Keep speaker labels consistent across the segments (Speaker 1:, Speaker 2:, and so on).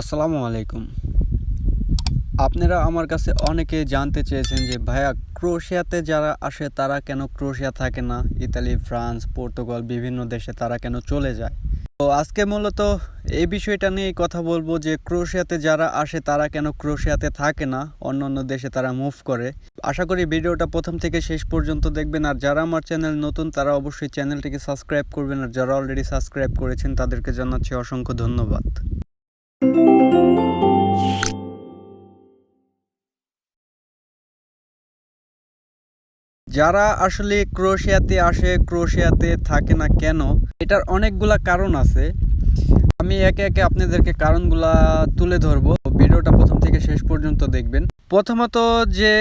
Speaker 1: আসসালামু আলাইকুম। আপনারা আমার কাছে অনেকে জানতে চেয়েছেন যে, ভাইয়া, ক্রোশিয়াতে যারা আসে, তারা কেন ক্রোশিয়া থাকে না? ইতালি, ফ্রান্স, পর্তুগাল, বিভিন্ন দেশে তারা কেন চলে যায়? তো আজকে মূলত এই বিষয়টা নিয়ে কথা বলব যে, ক্রোশিয়াতে যারা আসে, তারা কেন ক্রোশিয়াতে থাকে না? অন্য অন্য দেশে তারা মুভ করে। আশা করি ভিডিওটা প্রথম থেকে শেষ পর্যন্ত দেখবেন। আর যারা আমার চ্যানেল নতুন, তারা অবশ্যই চ্যানেলটিকে সাবস্ক্রাইব করবেন। আর যারা অলরেডি সাবস্ক্রাইব করেছেন, তাদেরকে জানাচ্ছি অসংখ্য ধন্যবাদ। যারা আসলে ক্রোয়েশিয়াতে আসে ক্রোয়েশিয়াতে থাকে না কেন, এটার অনেকগুলা কারণ আছে। আমি একে একে আপনাদেরকে কারণগুলা তুলে ধরবো। ভিডিওটা প্রথম থেকে শেষ পর্যন্ত দেখবেন। প্রথমত যে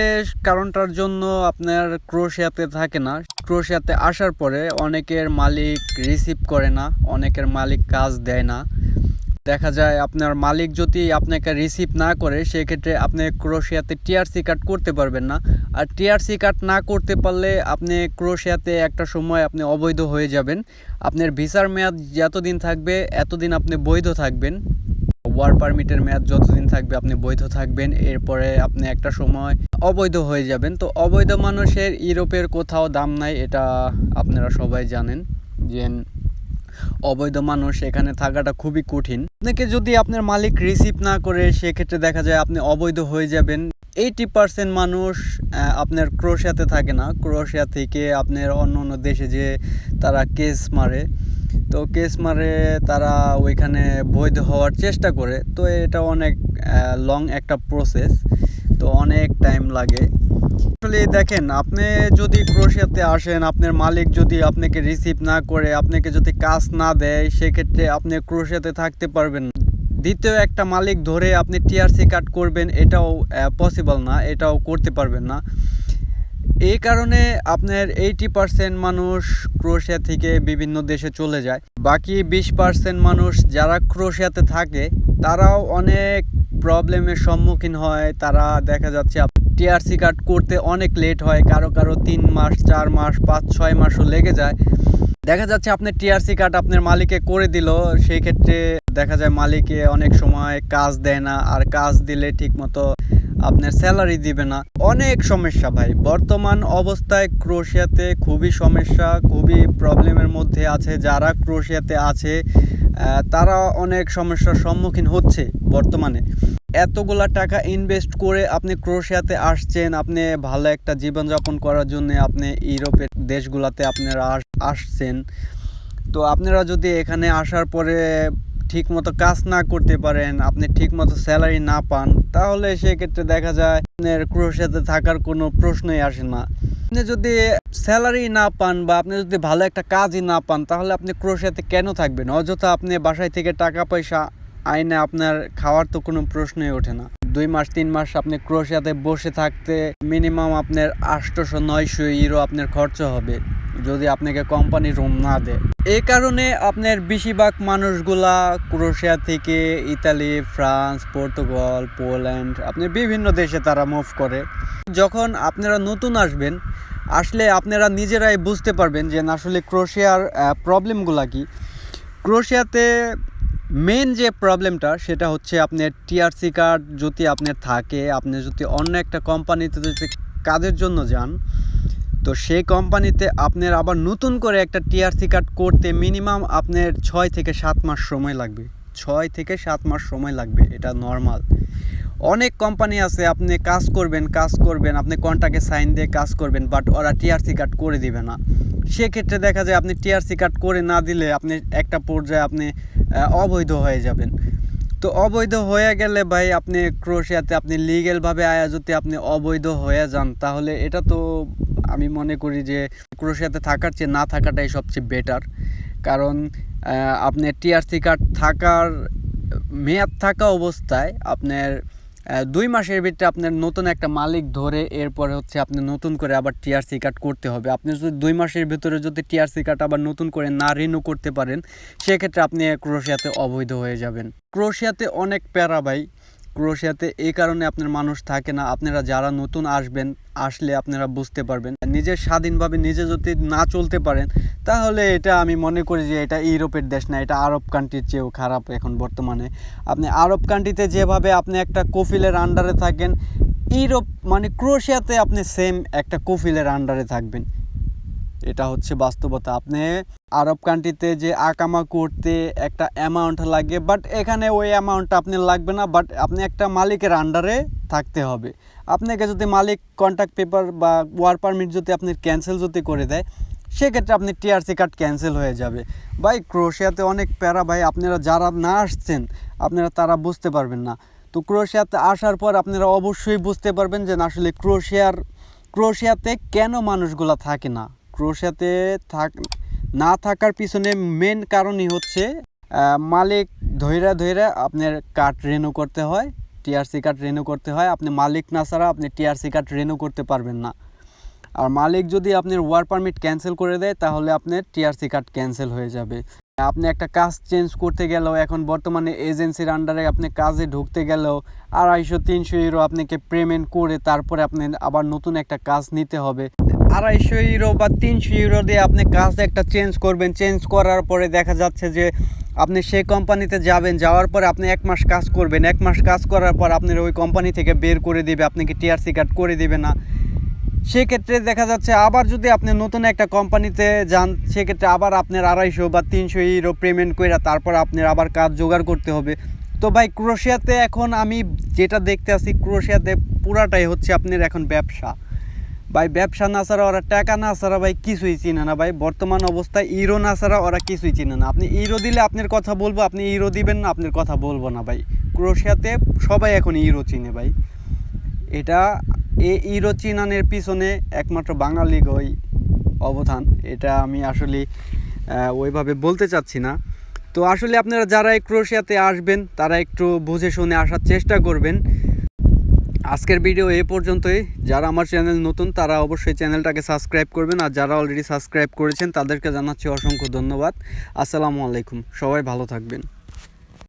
Speaker 1: কারণটার জন্য আপনার ক্রোয়েশিয়াতে থাকে না ক্রোয়েশিয়াতে আসার পরে অনেকের মালিক রিসিভ করে না, অনেকের মালিক কাজ দেয় না। দেখা যায় আপনার মালিক যদি আপনাকে রিসিভ না করে, সেক্ষেত্রে আপনি ক্রোশিয়াতে টিআরসি কার্ড করতে পারবেন না। আর টিআরসি কার্ড না করতে পারলে আপনি ক্রোশিয়াতে একটা সময় আপনি অবৈধ হয়ে যাবেন। আপনার ভিসার মেয়াদ যতদিন থাকবে, এতদিন আপনি বৈধ থাকবেন। ওয়ার পারমিটের মেয়াদ যতদিন থাকবে, আপনি বৈধ থাকবেন। এরপরে আপনি একটা সময় অবৈধ হয়ে যাবেন। তো অবৈধ মানুষের ইউরোপের কোথাও দাম নাই, এটা আপনারা সবাই জানেন। যে অবৈধ মানুষ এখানে থাকাটা খুবই কঠিন। আপনাকে যদি আপনার মালিক রিসিভ না করে, সেক্ষেত্রে দেখা যায় আপনি অবৈধ হয়ে যাবেন। এইটি পার্সেন্ট মানুষ আপনার ক্রোশিয়াতে থাকে না। ক্রোশিয়া থেকে আপনার অন্য অন্য দেশে যে তারা কেস মারে, তো কেস মারে তারা ওইখানে বৈধ হওয়ার চেষ্টা করে। তো এটা অনেক লং একটা প্রসেস তো অনেক টাইম লাগে। আসলে দেখেন, আপনি যদি ক্রোশিয়াতে আসেন, আপনার মালিক যদি আপনাকে রিসিভ না করে, আপনাকে যদি কাজ না দেয়, সেক্ষেত্রে আপনি ক্রোশিয়াতে থাকতে পারবেন দ্বিতীয়, একটা মালিক ধরে আপনি টিআরসি কার্ড করবেন, এটাও পসিবল না, এটাও করতে পারবেন না। এই কারণে আপনার এইটি পার্সেন্ট মানুষ ক্রোশিয়া থেকে বিভিন্ন দেশে চলে যায়। বাকি বিশ পার্সেন্ট মানুষ যারা ক্রোশিয়াতে থাকে, তারাও অনেক প্রবলেমের সম্মুখীন হয়, তারা দেখা যাচ্ছে টিআরসি কার্ড করতে অনেক লেট হয়, কারও কারও তিন মাস, চার মাস, পাঁচ, ছয় মাসও লেগে যায়। দেখা যাচ্ছে আপনি টিআরসি কার্ড আপনার মালিকে করে দিল, সেই ক্ষেত্রে দেখা যায় মালিকে অনেক সময় কাজ দেয় না, আর কাজ দিলে ঠিকমতো আপনার স্যালারি দিবে না। অনেক সমস্যা ভাই, বর্তমান অবস্থায় ক্রোশিয়াতে খুবই সমস্যা, খুবই প্রবলেমের মধ্যে আছে, যারা ক্রোশিয়াতে আছে তারা অনেক সমস্যার সম্মুখীন হচ্ছে বর্তমানে। এতগুলা টাকা ইনভেস্ট করে আপনি ক্রোয়েশিয়াতে আসছেন, আপনি ভালো একটা জীবনযাপন করার জন্য আপনি ইউরোপের দেশগুলোতে আপনারা আসছেন। তো আপনারা যদি এখানে আসার পরে ঠিকমতো কাজ না করতে পারেন, আপনি ঠিকমতো স্যালারি না পান, তাহলে সেক্ষেত্রে দেখা যায় আপনার ক্রোশিয়াতে থাকার কোনো প্রশ্নই আসে না। আপনি যদি স্যালারি না পান বা আপনি যদি ভালো একটা কাজই না পান, তাহলে আপনি ক্রোশিয়াতে কেন থাকবেন? অযথা আপনি বাসায় থেকে টাকা পয়সা আইনে আপনার খাওয়ার তো কোনো প্রশ্নই ওঠে না। দুই মাস, তিন মাস আপনি ক্রোশিয়াতে বসে থাকতে মিনিমাম আপনার আটশোশো, নয়শো ইউরো আপনার খরচ হবে, যদি আপনাকে কোম্পানি রুম না দেয়। এই কারণে আপনার বেশিরভাগ মানুষগুলা ক্রোশিয়া থেকে ইতালি, ফ্রান্স, পর্তুগাল, পোল্যান্ড, আপনি বিভিন্ন দেশে তারা মুভ করে। যখন আপনারা নতুন আসবেন, আসলে আপনারা নিজেরাই বুঝতে পারবেন যে আসলে ক্রোশিয়ার প্রবলেমগুলা কি। ক্রোয়েশিয়াতে মেন যে প্রবলেমটা, সেটা হচ্ছে আপনার টিআরসি কার্ড যদি আপনার থাকে, আপনি যদি অন্য একটা কোম্পানিতে যদি কাজের জন্য যান, তো সেই কোম্পানিতে আপনার আবার নতুন করে একটা টিআরসি কার্ড করতে মিনিমাম আপনার ছয় থেকে সাত মাস সময় লাগবে। ছয় থেকে সাত মাস সময় লাগবে, এটা নর্মাল অনেক কোম্পানি আছে, আপনি কাজ করবেন কাজ করবেন, আপনি কন্ট্রাক্টে সাইন দিয়ে কাজ করবেন বাট ওরা টিআরসি কার্ড করে দিবে না। সেক্ষেত্রে দেখা যায় আপনি টিআরসি কার্ড করে না দিলে আপনি একটা পর্যায়ে আপনি অবৈধ হয়ে যাবেন। তো অবৈধ হয়ে গেলে ভাই আপনি ক্রোশিয়াতে আপনি লিগেলভাবে আয়া যদি আপনি অবৈধ হয়ে যান, তাহলে এটা তো আমি মনে করি যে ক্রোশিয়াতে থাকার চেয়ে না থাকাটাই সবচেয়ে বেটার কারণ আপনার টিআরসি কার্ড থাকার মেয়াদ থাকা অবস্থায় আপনার দুই মাসের ভিতরে আপনার নতুন একটা মালিক ধরে এরপর হচ্ছে আপনি নতুন করে আবার টিআরসি কার্ড করতে হবে। আপনি যদি দুই মাসের ভিতরে যদি টিআরসি কার্ড আবার নতুন করে না রিনিউ করতে পারেন, সেক্ষেত্রে আপনি ক্রোশিয়াতে অবৈধ হয়ে যাবেন। ক্রোশিয়াতে অনেক প্যারা ভাই ক্রোয়েশিয়াতে এই কারণে আপনার মানুষ থাকে না। আপনারা যারা নতুন আসবেন, আসলে আপনারা বুঝতে পারবেন। নিজে স্বাধীনভাবে নিজে যদি না চলতে পারেন, তাহলে এটা আমি মনে করি যে এটা ইউরোপের দেশ না, এটা আরব কান্ট্রির চেয়েও খারাপ এখন বর্তমানে। আপনি আরব কান্ট্রিতে যেভাবে আপনি একটা কফিলের আন্ডারে থাকেন, ইউরোপ মানে ক্রোয়েশিয়াতে আপনি সেম একটা কফিলের আন্ডারে থাকবেন। এটা হচ্ছে বাস্তবতা। আপনি আরব কান্ট্রিতে যে আকামা করতে একটা অ্যামাউন্ট লাগে বাট এখানে ওই অ্যামাউন্টটা আপনি লাগবে না বাট আপনি একটা মালিকের আন্ডারে থাকতে হবে। আপনাকে যদি মালিক কন্ট্যাক্ট পেপার বা ওয়ার পারমিট যদি আপনি ক্যান্সেল যদি করে দেয়, সেক্ষেত্রে আপনি টিআরসি কার্ড ক্যান্সেল হয়ে যাবে। ভাই, ক্রোশিয়াতে অনেক প্যারা, ভাই, আপনারা যারা না আসছেন, আপনারা তারা বুঝতে পারবেন না। তো ক্রোশিয়াতে আসার পর আপনারা অবশ্যই বুঝতে পারবেন যে আসলে ক্রোশিয়ার, ক্রোশিয়াতে কেন মানুষগুলা থাকে না? ক্রোয়েশিয়াতে থাক, না থাকার পিছনে মেন কারণই হচ্ছে মালিক ধৈরা ধৈরা আপনার কার্ড রেনু করতে হয় টিআরসি কার্ড রেনু করতে হয়। আপনি মালিক না ছাড়া আপনি টিআরসি কার্ড রেনু করতে পারবেন না। আর মালিক যদি আপনার ওয়ার পারমিট ক্যান্সেল করে দেয়, তাহলে আপনার টিআরসি কার্ড ক্যান্সেল হয়ে যাবে। আপনি একটা কাজ চেঞ্জ করতে গেলেও, এখন বর্তমানে এজেন্সির আন্ডারে আপনি কাজে ঢুকতে গেলেও আড়াইশো, তিনশো ইউরো আপনাকে পেমেন্ট করে তারপরে আপনি আবার নতুন একটা কাজ নিতে হবে। আড়াইশো ইউরো বা তিনশো ইউরো দিয়ে আপনি কাজ একটা চেঞ্জ করবেন। চেঞ্জ করার পরে দেখা যাচ্ছে যে আপনি সেই কোম্পানিতে যাবেন, যাওয়ার পরে আপনি এক মাস কাজ করবেন। এক মাস কাজ করার পর আপনার ওই কোম্পানি থেকে বের করে দিবে, আপনাকে টিআরসি কার্ড করে দিবে না। সেক্ষেত্রে দেখা যাচ্ছে আবার যদি আপনি নতুন একটা কোম্পানিতে যান, সেক্ষেত্রে আবার আপনার আড়াইশো বা তিনশো ইউরো পেমেন্ট করে তারপর আপনার আবার কাজ জোগাড় করতে হবে। তো ভাই, ক্রোশিয়াতে এখন আমি যেটা দেখতে আছি, ক্রোশিয়াতে পুরাটাই হচ্ছে আপনার এখন ব্যবসা। ভাই, ব্যবসা না ছাড়া ওরা টাকা না ছাড়া ভাই কিছুই চিনে না ভাই। বর্তমান অবস্থায় ইরো না ছাড়া ওরা কিছুই চিনে না। আপনি ইরো দিলে আপনার কথা বলব, আপনি ইরো দিবেন না, আপনার কথা বলব না ভাই। ক্রোশিয়াতে সবাই এখন ইরো চিনে ভাই। এটা এ ইরো চিনানের পিছনে একমাত্র বাঙালি ওই অবদান এটা আমি আসলে ওইভাবে বলতে চাচ্ছি না। তো আসলে আপনারা যারা ক্রোশিয়াতে আসবেন, তারা একটু বুঝে শুনে আসার চেষ্টা করবেন। আজকের ভিডিও এ পর্যন্তই। যারা আমার চ্যানেল নতুন, তারা অবশ্যই চ্যানেলটাকে সাবস্ক্রাইব করবেন। আর যারা অলরেডি সাবস্ক্রাইব করেছেন, তাদেরকে জানাচ্ছি অসংখ্য ধন্যবাদ। আসসালামু আলাইকুম। সবাই ভালো থাকবেন।